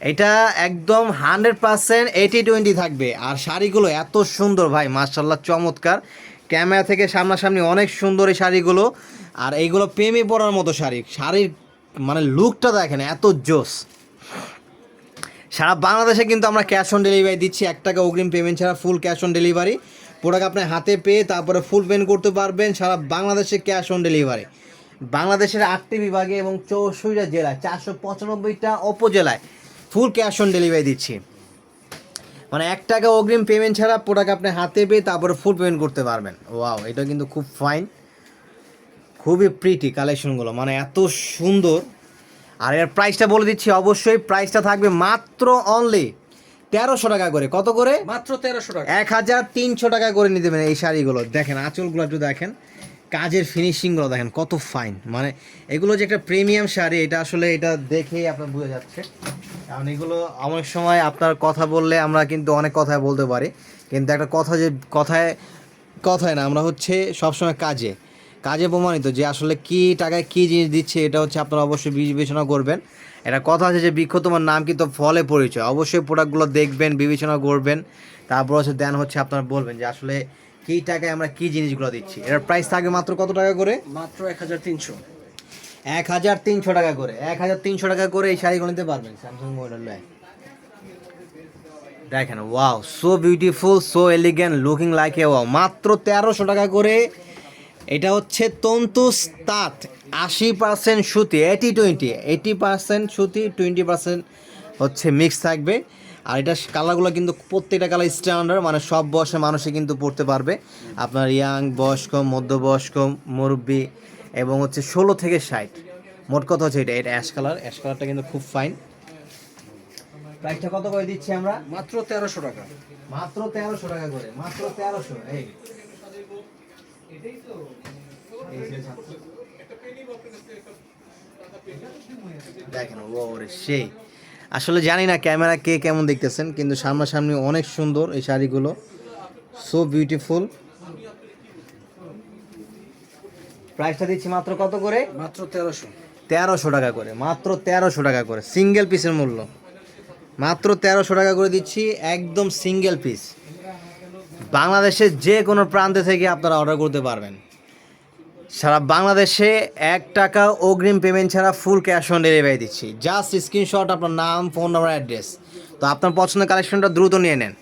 এটা একদম hundred percent eighty twenty থাকবে। আর শাড়িগুলো এত সুন্দর ভাই মার্শাল্লাহ চমৎকার। ক্যামেরা থেকে সামনাসামনি অনেক সুন্দর এই শাড়িগুলো। আর এইগুলো প্রেমে পড়ার মতো শাড়ি। শাড়ির মানে লুকটা দেখেন, এত জোস। সারা বাংলাদেশে কিন্তু আমরা ক্যাশ অন ডেলিভারি দিচ্ছি। এক টাকা অগ্রিম পেমেন্ট ছাড়া full cash on delivery. Product আপনার হাতে পেয়ে তারপরে ফুল পেমেন্ট করতে পারবেন সারা বাংলাদেশে ক্যাশ অন ডেলিভারি। বাংলাদেশের আটটি বিভাগে এবং চৌষট্টিটা জেলায়, চারশো পঁচানব্বইটা উপজেলায় ফুল ক্যাশ অন ডেলিভারি দিচ্ছি। মানে এক টাকা অগ্রিম পেমেন্ট ছাড়া প্রোডাক্ট আপনি হাতে পেয়ে তারপরে ফুল পেমেন্ট করতে পারবেন। ওয়াও এটা কিন্তু খুব ফাইন খুবই প্রিটি কালেকশনগুলো মানে এত সুন্দর। আর এর প্রাইসটা বলে দিচ্ছি অবশ্যই। প্রাইসটা থাকবে মাত্র অনলি তেরোশো টাকা করে। কত করে? মাত্র তেরোশো টাকা। এক হাজার তিনশো টাকা করে নিতে পারেন এই শাড়িগুলো। দেখেন আঁচলগুলো একটু দেখেন। কাজের ফিনিশিংগুলো দেখেন কত ফাইন মানে এগুলো যে একটা প্রিমিয়াম শাড়ি এটা আসলে এটা দেখেই আপনার বোঝা যাচ্ছে। কারণ এগুলো অনেক সময় আপনার কথা বললে আমরা কিন্তু অনেক কথায় বলতে পারি। কিন্তু একটা কথা যে কথায় কথায় না, আমরা হচ্ছে সবসময় কাজে। কাজে প্রমাণিত যে আসলে কি টাকায় কি জিনিস দিচ্ছে, এটা হচ্ছে আপনারা অবশ্যই বিবেচনা করবেন। এটা কথা আছে যে বৃক্ষ তোমার নাম কিন্তু ফলে পরিচয়। অবশ্যই প্রোডাক্টগুলো দেখবেন, বিবেচনা করবেন। তারপর হচ্ছে দেন হচ্ছে আপনারা বলবেন যে আসলে কি টাকায় আমরা কি জিনিসগুলো দিচ্ছি। এটার প্রাইস থাকবে মাত্র কত টাকা করে? মাত্র এক হাজার তিনশো। এক হাজার তিনশো টাকা করে, এক হাজার তিনশো টাকা করে এই শাড়িগুলো নিতে পারবেন স্যামসাং মডেল দেখেন wow so beautiful so elegant looking like a wow মাত্র তেরোশো টাকা করে, এটা হচ্ছে তন্তুস তাঁত আশি পার্সেন্ট সুতি এইটি টোয়েন্টি এইটি পার্সেন্ট সুতি টোয়েন্টি পার্সেন্ট হচ্ছে মিক্স থাকবে। আর এটা কালারগুলো কিন্তু প্রত্যেকটা কালার স্ট্যান্ডার্ড মানে সব বয়সের মানুষই কিন্তু পড়তে পারবে। আপনার ইয়াং বয়স্ক, মধ্যবয়স্ক, মুরব্বী এবং হচ্ছে ষোলো থেকে ষাট। মোট কথা হচ্ছে এটা? এটা অ্যাশ কালার অ্যাশ কালারটা কিন্তু খুব ফাইন প্রাইসটা কত করে দিচ্ছি আমরা? মাত্র তেরোশো টাকা। মাত্র তেরোশো টাকা করে মাত্র তেরোশো এই। দেখেন ওরে সেই। আসলে জানি না ক্যামেরা কে কেমন দেখতেছেন কিন্তু সামনাসামনি অনেক সুন্দর এই শাড়িগুলো। সো বিউটিফুল প্রাইসটা দিচ্ছি মাত্র কত করে? মাত্র তেরোশো। তেরোশো টাকা করে মাত্র তেরোশো টাকা করে সিঙ্গেল পিসের মূল্য। মাত্র তেরোশো টাকা করে দিচ্ছি একদম সিঙ্গেল পিস বাংলাদেশের যে কোনো প্রান্তে থেকে আপনারা অর্ডার করতে পারবেন। সারা বাংলাদেশে এক টাকা অগ্রিম পেমেন্ট ছাড়া ফুল ক্যাশ অন ডেলিভারি দিচ্ছি। জাস্ট স্ক্রিনশট আপনার নাম ফোন নাম্বার অ্যাড্রেস তো আপনার পছন্দের কালেকশনটা দ্রুত নিয়ে নেন।